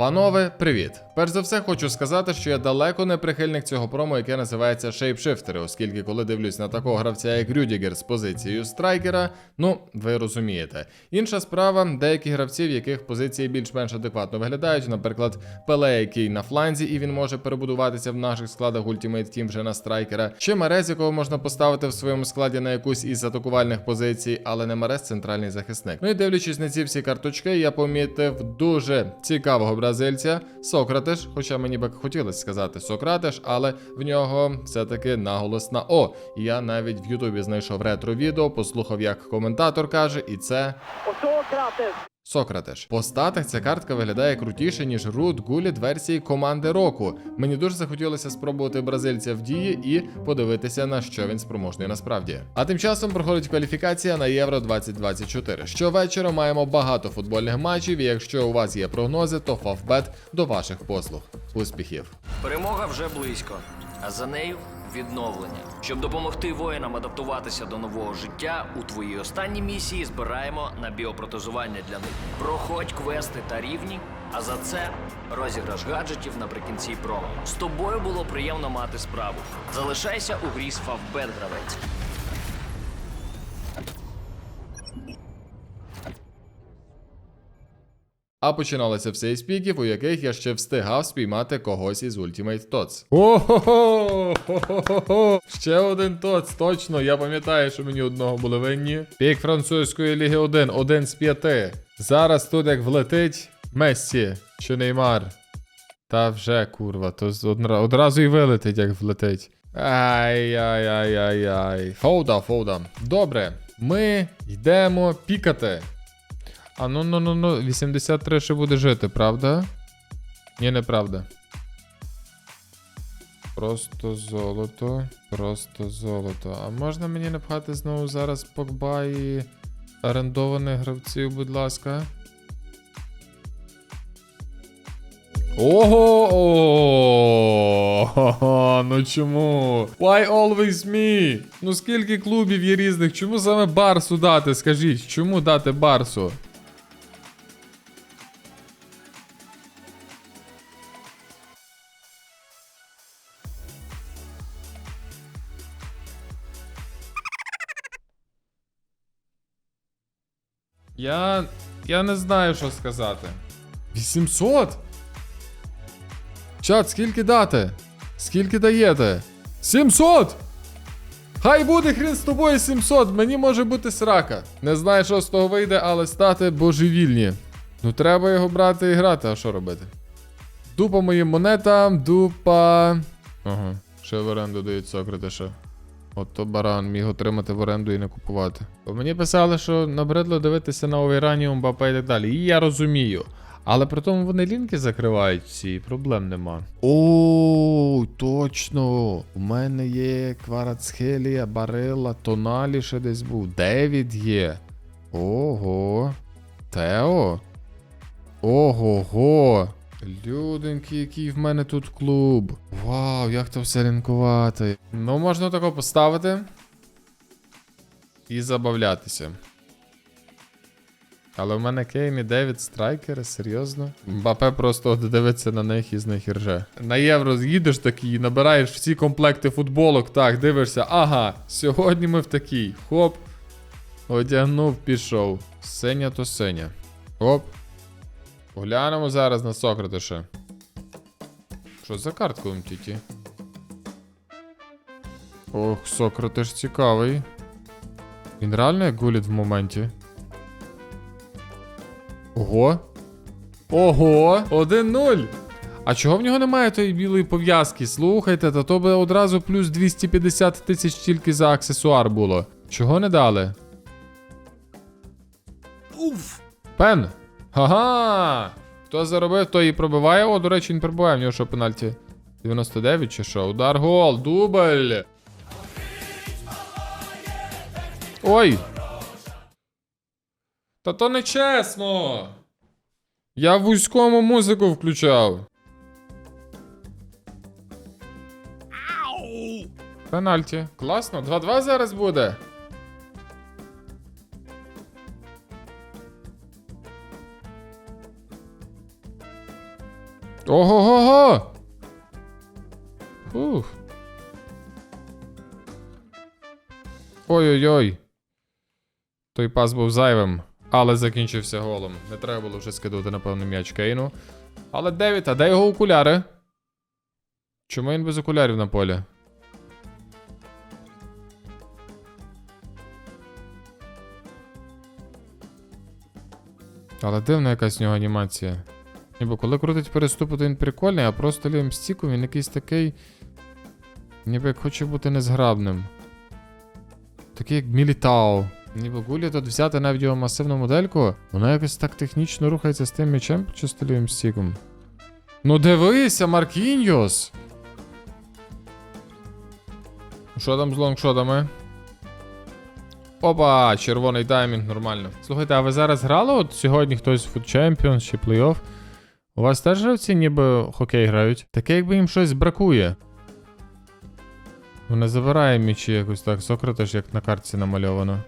Панове, привіт! Перш за все, хочу сказати, що я далеко не прихильник цього промо, яке називається шейпшифтери, оскільки коли дивлюсь на такого гравця, як Рюдігер з позицією страйкера, ну ви розумієте. Інша справа, деякі гравці, в яких позиції більш-менш адекватно виглядають, наприклад, Пеле, який на фланзі, і він може перебудуватися в наших складах Ultimate Team вже на страйкера, чи Марез, якого можна поставити в своєму складі на якусь із атакувальних позицій, але не Марез центральний захисник. Ну і дивлячись на ці всі карточки, я помітив дуже цікавого бразильця Сократеш, хоча мені би хотілося сказати Сократеш, але в нього все-таки наголос на О. І я навіть в Ютубі знайшов ретро відео, послухав, як коментатор каже, і це Сократеш! Сократеш. По статах ця картка виглядає крутіше, ніж Рут Гуліт версії команди року. Мені дуже захотілося спробувати бразильця в дії і подивитися, на що він спроможний насправді. А тим часом проходить кваліфікація на Євро 2024. Щовечора маємо багато футбольних матчів, і якщо у вас є прогнози, то Фавбет до ваших послуг. Успіхів! Перемога вже близько, а за нею відновлення. Щоб допомогти воїнам адаптуватися до нового життя, у твоїй останній місії збираємо на біопротезування для них. Проходь квести та рівні, а за це розіграш гаджетів наприкінці промо. З тобою було приємно мати справу. Залишайся у грі з Фавбет. А починалося все із піків, у яких я ще встигав спіймати когось із Ultimate Tots. Ого! Ще один Tots, точно. Я пам'ятаю, що мені одного були винні. Пік французької ліги 1, один з п'яти. Зараз тут як влетить Мессі чи Неймар. Та вже курва, то одразу і вилетить, як влетить. Ай-яй-яй-яй-яй. Фоуда, фоуда. Добре, ми йдемо пікати. А ну ну ну ну 83 ще буде жити, правда? Ні, неправда. Просто золото. Просто золото. А можна мені напхати знову зараз Погба і орендованих гравців, будь ласка? Ого! О, Ну чому? Why always me? Ну скільки клубів є різних? Чому саме Барсу дати? Скажіть, чому дати Барсу? Я. Я не знаю, що сказати. 800? Чат, скільки дати? Скільки даєте? 700! Хай буде хрін з тобою 700, мені може бути срака. Не знаю, що з того вийде, але стати божевільні. Ну треба його брати і грати, а що робити? Дупа моїм монетам, дупа. Ага, ще в оренду дають Сократиша. От то баран міг отримати в оренду і не купувати. Бо мені писали, що набридло дивитися на Овейрані, Мбапе і так далі. І я розумію. Але при тому вони лінки закривають всі, проблем нема. О, точно. У мене є Кварацхелія, Барила, Тоналі ще десь був. Девід є. Ого. Тео. Ого-го. Люденьки, який в мене тут клуб. Вау, як то все лінкувати. Ну, можна тако поставити. І забавлятися. Але в мене Кейн і Девід страйкери, серйозно. Мбапе просто дивиться на них і з них рже. На євро їдеш такий, набираєш всі комплекти футболок, так, дивишся, ага, сьогодні ми в такій. Хоп. Одягнув, пішов. Синя то синя. Оп. Поглянемо зараз на Сократиша. Що за картка в Ох, Сократиш цікавий. Він реально як гулять в моменті. Ого. Ого! 1-0. А чого в нього немає тої білої пов'язки? Слухайте, та то би одразу плюс 250 тисяч тільки за аксесуар було. Чого не дали? Уф! Пен! Ага! Хто заробив, той і пробиває. О, до речі, він пробиває. В нього що пенальті? 99 чи що? Удар гол, дубль! Ой! Та то не чесно! Я в вузькому музику включав. Пенальті. Класно. 2-2 зараз буде. Ого-го-го! Ух. Ой-ой-ой. Той пас був зайвим, але закінчився голом. Не треба було вже скидувати, напевно, м'яч Кейну. Але Девід, а де його окуляри? Чому він без окулярів на полі? Але дивна якась в нього анімація. Ніби коли крутить переступи, то він прикольний, а просто лівим стіком він якийсь такий. Ніби як хоче бути незграбним. Такий як Мілітау. Ніби гулі тут взяти навіть його масивну модельку, вона якось так технічно рухається з тим м'ячем чисто лівим стіком. Ну дивися, Маркіньос! Що там з лонгшотами? Опа, червоний таймінг, нормально. Слухайте, а ви зараз грали от сьогодні хтось в Food Champions чи плей-офф? У вас теж гравці ніби хокей грають? Таке, якби їм щось бракує. Вона забирає м'ячі якось так, Сократеш, як на картці намальовано.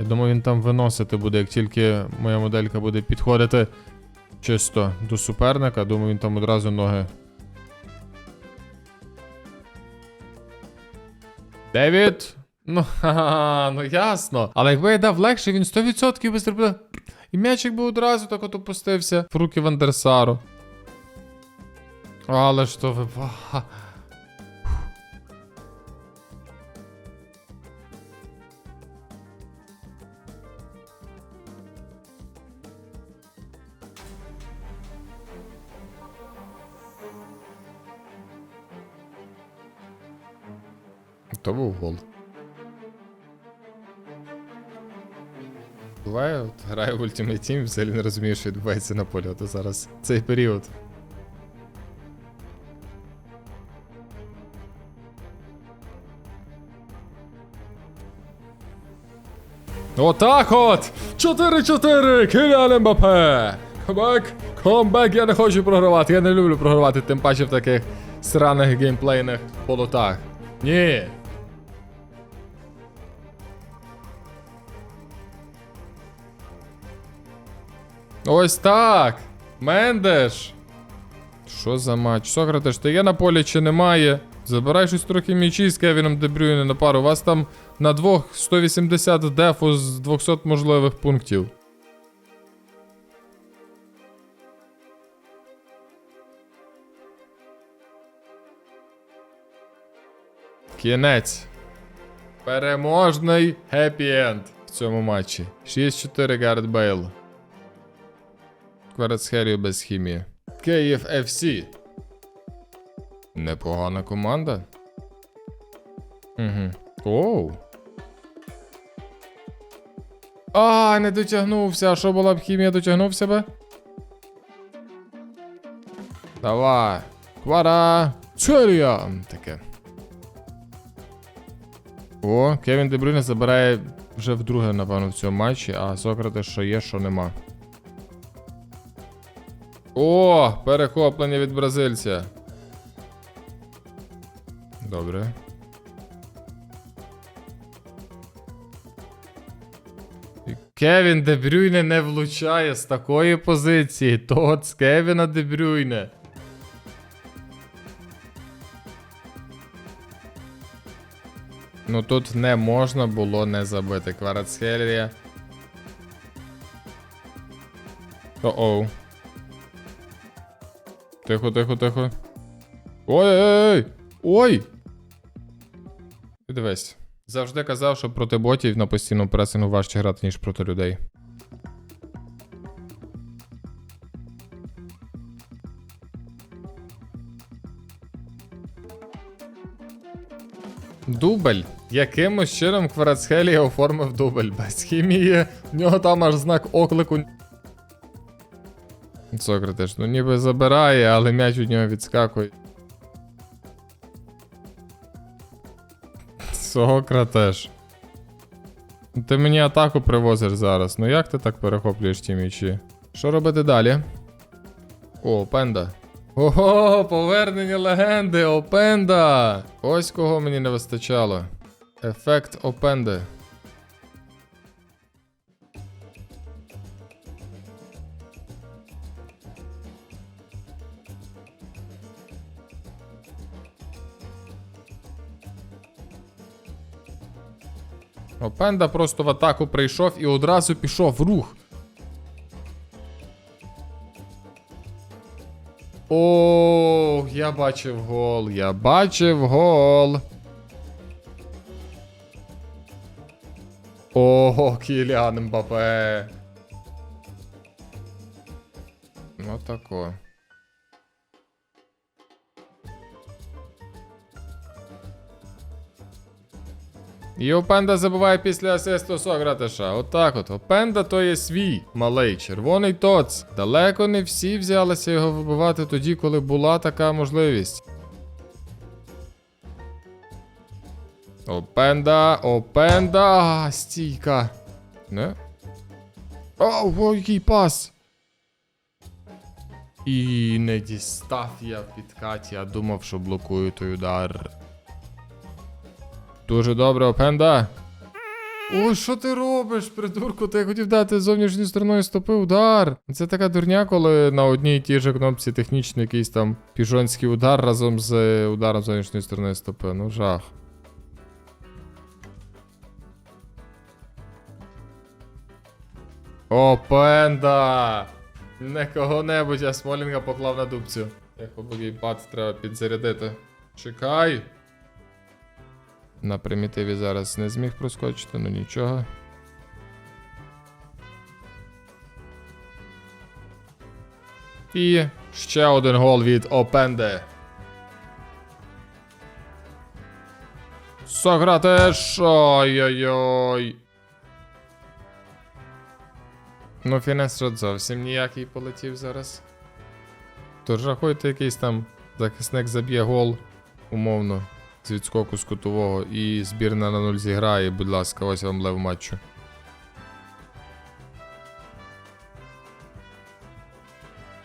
Я думаю, він там виносити буде, як тільки моя моделька буде підходити чисто до суперника, думаю, він там одразу ноги. Девід! Ну, ха-ха, ну ясно. Але якби я дав легше, він 100% би зробив. І м'ячик би одразу так от опустився в руки Вандерсару. Але ж ви. То був гол. Буває, от граю в Ultimate Team, взагалі не розумію, що відбувається на полі. От зараз цей період. Отак от! 4-4! Кіліан Мбапе! Комбек! Комбек! Я не хочу програвати, я не люблю програвати, тим паче в таких сраних геймплейних полотах. Ні. Ось так. Мендеш. Що за матч? Сократеш, ти є на полі чи немає? Забирай щось трохи м'ячі з Кевіном Дебрюйне на пару. У вас там на двох 180 дефу з 200 можливих пунктів. Кінець. Переможний хеппі-енд в цьому матчі. 6-4 Гард Бейл. Кварацхерію без хімії. Київ FC. Непогана команда. Угу. Оу. А, не дотягнувся. А що була б хімія, дотягнувся би? Давай. Квара. Церія. Таке. О, Кевін Дебрюне забирає вже вдруге, напевно, в цьому матчі, а Сократес що є, що нема. О, перехоплення від бразильця. Добре. Кевін Дебрюйне не влучає з такої позиції. Тот з Кевіна Дебрюйне. Ну тут не можна було не забити. Кварацхелія. О-оу. Тихо, тихо, тихо. Ой-ой-ой! Ой! Дивись. Завжди казав, що проти ботів на постійному пресингу важче грати, ніж проти людей. Дубль. Якимось чином Кварацхелія оформив дубль. Без хімії. В нього там аж знак оклику. Сократиш, ну ніби забирає, але м'яч від нього відскакує. Сократеш. Ти мені атаку привозиш зараз. Ну як ти так перехоплюєш ті м'ячі? Що робити далі? О, Пенда. Ого, повернення легенди, Опенда! Ось кого мені не вистачало. Ефект Опенди. Опенда просто в атаку прийшов і одразу пішов рух. О, я бачив гол, я бачив гол. Ого, Кіліан Мбапе. Ну І Опенда забуває після асисту Сократиша. Отак от. Опенда то є свій малий червоний тоц. Далеко не всі взялися його вибивати тоді, коли була така можливість. Опенда, опенда, стійка. Не? О, о, який пас. І не дістав я в підкаті, я думав, що блокую той удар. Дуже добре, Опенда. Ой, що ти робиш, придурку? Ти хотів дати зовнішньою стороною стопи удар. Це така дурня, коли на одній і тій же кнопці технічний якийсь там піжонський удар разом з е, ударом зовнішньої сторони стопи. Ну жах. Опенда! Не кого-небудь, а Смолінга поклав на дубцю. Як побогій пад треба підзарядити. Чекай! На примітиві зараз не зміг проскочити, ну нічого. І ще один гол від Опенде. Сократеш! Ой-ой-ой. Ну, Фінестрот зовсім ніякий полетів зараз. Тож рахуйте, якийсь там захисник заб'є гол, умовно, з відскоку з кутового, і збірна на нуль зіграє, будь ласка, ось вам лев матчу.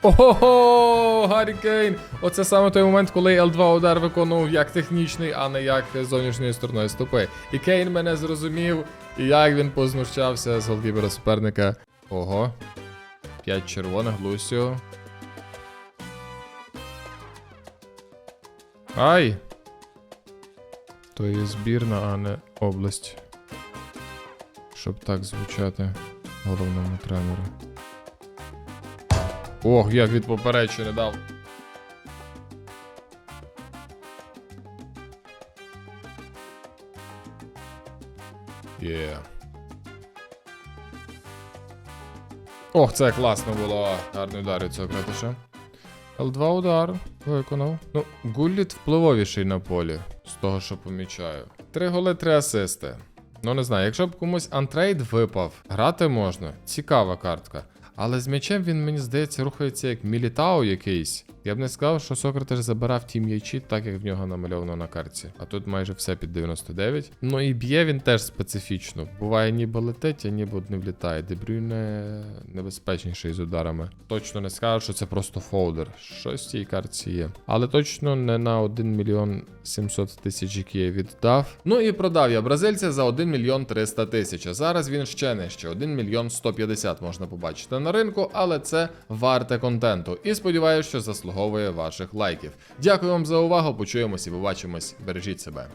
Ого, Гаррі Кейн! Оце саме той момент, коли L2 удар виконував як технічний, а не як зовнішньою стороною стопи. І Кейн мене зрозумів, і як він познущався з голкіпера суперника. Ого. 5 червоних, Лусіо. Ай! То є збірна, а не область. Щоб так звучати головному тренеру. Ох, як від поперечини дав. Є. Ох, це класно було. Гарний удар від цього кратиша. Л2 удар виконав. Ну, Гулліт впливовіший на полі, з того, що помічаю. Три голи, три асисти. Ну не знаю, якщо б комусь антрейд випав, грати можна. Цікава картка. Але з м'ячем він, мені здається, рухається як Мілітау якийсь. Я б не сказав, що Сократеш забирав ті м'ячі, так як в нього намальовано на карті. А тут майже все під 99. Ну і б'є він теж специфічно. Буває, ніби летить, а ніби не влітає. Дебрюйне небезпечніший з ударами. Точно не скажу, що це просто фолдер. Щось в цій картці є. Але точно не на 1 мільйон 700 тисяч, які я віддав. Ну і продав я бразильця за 1 мільйон 300 тисяч. А зараз він ще нижче. 1 мільйон 150 можна побачити на ринку, але це варте контенту. І сподіваюся, що заслуговує ваших лайків. Дякую вам за увагу. Почуємось і побачимось. Бережіть себе.